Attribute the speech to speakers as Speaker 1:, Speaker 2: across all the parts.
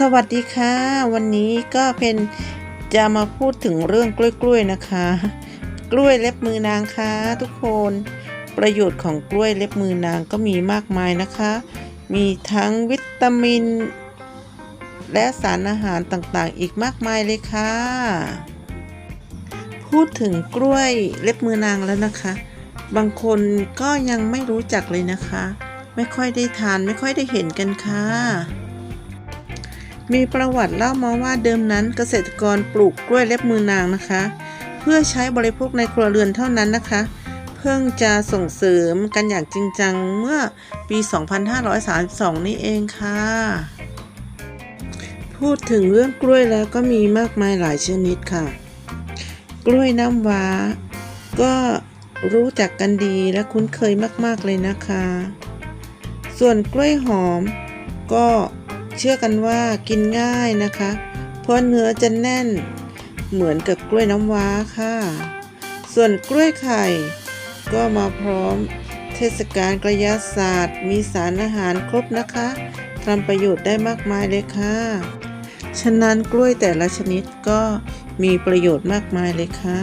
Speaker 1: สวัสดีค่ะ วันนี้ก็เป็นจะมาพูดถึงเรื่องกล้วยๆนะคะ กล้วยเล็บมือนางค่ะทุกคน ประโยชน์ของกล้วยเล็บมือนางก็มีมากมายนะคะ มีทั้งวิตามิน และสารอาหารต่างๆ อีกมากมายเลยค่ะ พูดถึงกล้วยเล็บมือนางแล้วนะคะ บางคนก็ยังไม่รู้จักเลยนะคะ ไม่ค่อยได้ทานไม่ค่อยได้เห็นกันค่ะ มีประวัติเล่ามาว่าเดิมนั้นเกษตรกรปลูกกล้วยเล็บมือนางนะคะ เพื่อใช้บริโภคในครัวเรือนเท่านั้นนะคะ เพิ่งจะส่งเสริมกันอย่างจริงจังเมื่อปี 2532 นี่เองค่ะ พูดถึงเรื่องกล้วยแล้วก็มีมากมายหลายชนิดค่ะ กล้วยน้ำว้า ก็รู้จักกันดีและคุ้นเคยมาก ๆ เลยนะคะ ส่วนกล้วยหอมก็ เชื่อกันว่ากินง่ายนะคะ เพราะเนื้อจะแน่น เหมือนกับกล้วยน้ำว้าค่ะ ส่วนกล้วยไข่ ก็มาพร้อม เทศกาลกระยาศาสตร์ มีสารอาหารครบนะคะทำประโยชน์ได้มากมายเลยค่ะ ฉะนั้นกล้วยแต่ละชนิดก็มีประโยชน์มากมายเลยค่ะ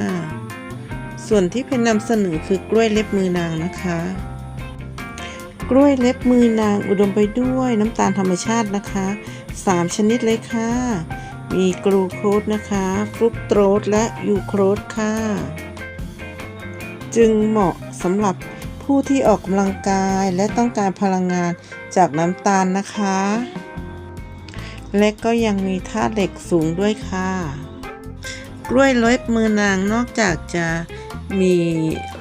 Speaker 1: ส่วนที่เป็นนำเสนอคือกล้วยเล็บมือนางนะคะ กล้วยเล็บมือนางอุดมไปด้วยน้ำตาลธรรมชาตินะคะ 3 ชนิดเลยค่ะ มีกลูโคสนะคะฟรุกโตสและยูโคสค่ะ จึงเหมาะสำหรับผู้ที่ออกกำลังกายและต้องการพลังงานจากน้ำตาลนะคะ และก็ยังมีธาตุเหล็กสูงด้วยค่ะ กล้วยเล็บมือนางนอกจากจะมี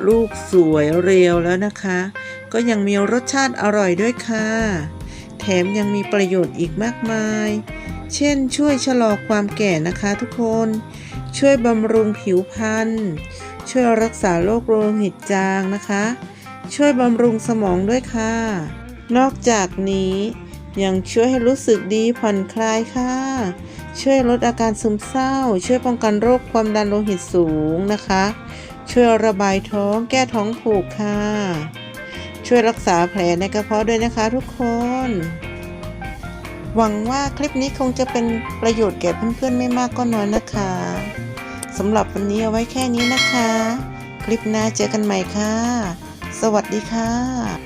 Speaker 1: ลูกสวยเรียวแล้วนะคะ ก็ยังมีรสชาติอร่อยด้วยค่ะ แถมยังมีประโยชน์อีกมากมาย เช่นช่วยชะลอความแก่นะคะทุกคน ช่วยบำรุงผิวพรรณ ช่วยรักษาโรคโลหิตจางนะคะ ช่วยบำรุงสมองด้วยค่ะ นอกจากนี้ยังช่วยให้รู้สึกดีผ่อนคลายค่ะ ช่วยลดอาการซึมเศร้า ช่วยป้องกันโรคความดันโลหิตสูงนะคะ ช่วยระบายท้องแก้ท้องผูกค่ะ ช่วยรักษาแผลในกระเพาะด้วยนะคะทุกคน หวังว่าคลิปนี้คงจะเป็นประโยชน์แก่เพื่อนๆไม่มากก็น้อยนะคะสำหรับวันนี้เอาไว้แค่นี้นะคะ คลิปหน้าเจอกันใหม่ค่ะ สวัสดีค่ะ